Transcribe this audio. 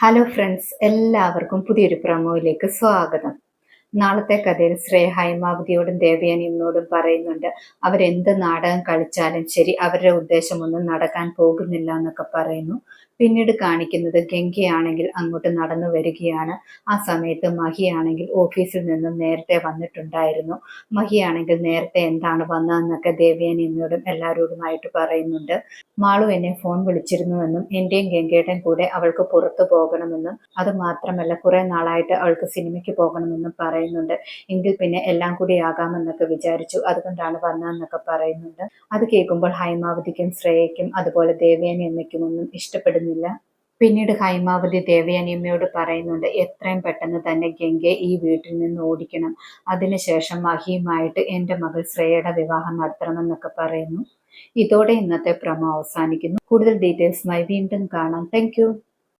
Hello friends എല്ലാവർക്കും പുതിയൊരു പ്രമോയിലേക്ക് സ്വാഗതം. നാളത്തെ കഥയിൽ ശ്രേയ ഹൈമാവതിയോടും ദേവയാനിയമ്മയോടും പറയുന്നുണ്ട് അവരെന്ത് നാടകം കളിച്ചാലും ശരി അവരുടെ ഉദ്ദേശമൊന്നും നടക്കാൻ പോകുന്നില്ല എന്നൊക്കെ പറയുന്നു. പിന്നീട് കാണിക്കുന്നത് ഗംഗയാണെങ്കിൽ അങ്ങോട്ട് നടന്നു വരികയാണ്. ആ സമയത്ത് മഹിയാണെങ്കിൽ ഓഫീസിൽ നിന്നും നേരത്തെ വന്നിട്ടുണ്ടായിരുന്നു. മഹിയാണെങ്കിൽ നേരത്തെ എന്താണ് വന്നതെന്നൊക്കെ ദേവയാനിയമ്മയോടും എല്ലാവരോടുമായിട്ട് പറയുന്നുണ്ട്. മാളു എന്നെ ഫോൺ വിളിച്ചിരുന്നുവെന്നും എന്റെയും ഗംഗയുടെയും കൂടെ അവൾക്ക് പുറത്തു പോകണമെന്നും അത് മാത്രമല്ല കുറെ നാളായിട്ട് അവൾക്ക് സിനിമയ്ക്ക് പോകണമെന്നും പറയുന്നുണ്ട്. എങ്കിൽ പിന്നെ എല്ലാം കൂടി ആകാമെന്നൊക്കെ വിചാരിച്ചു. അതുകൊണ്ടാണ് വന്നതെന്നൊക്കെ പറയുന്നുണ്ട്. അത് കേൾക്കുമ്പോൾ ഹൈമാവതിക്കും ശ്രേയയ്ക്കും അതുപോലെ ദേവയാനി അമ്മയ്ക്കും ഒന്നും ഇഷ്ടപ്പെടുന്നില്ല. പിന്നീട് ഹൈമാവതി ദേവയാനിയമ്മയോട് പറയുന്നുണ്ട് എത്രയും പെട്ടെന്ന് തന്നെ ഗംഗയെ ഈ വീട്ടിൽ നിന്ന് ഓടിക്കണം. അതിനുശേഷം മഹിയുമായിട്ട് എന്റെ മകൾ ശ്രേയയുടെ വിവാഹം നടത്തണമെന്നൊക്കെ പറയുന്നു. ഇതോടെ ഇന്നത്തെ പ്രമോ അവസാനിക്കുന്നു. കൂടുതൽ ഡീറ്റെയിൽസുമായി വീണ്ടും കാണാം. താങ്ക്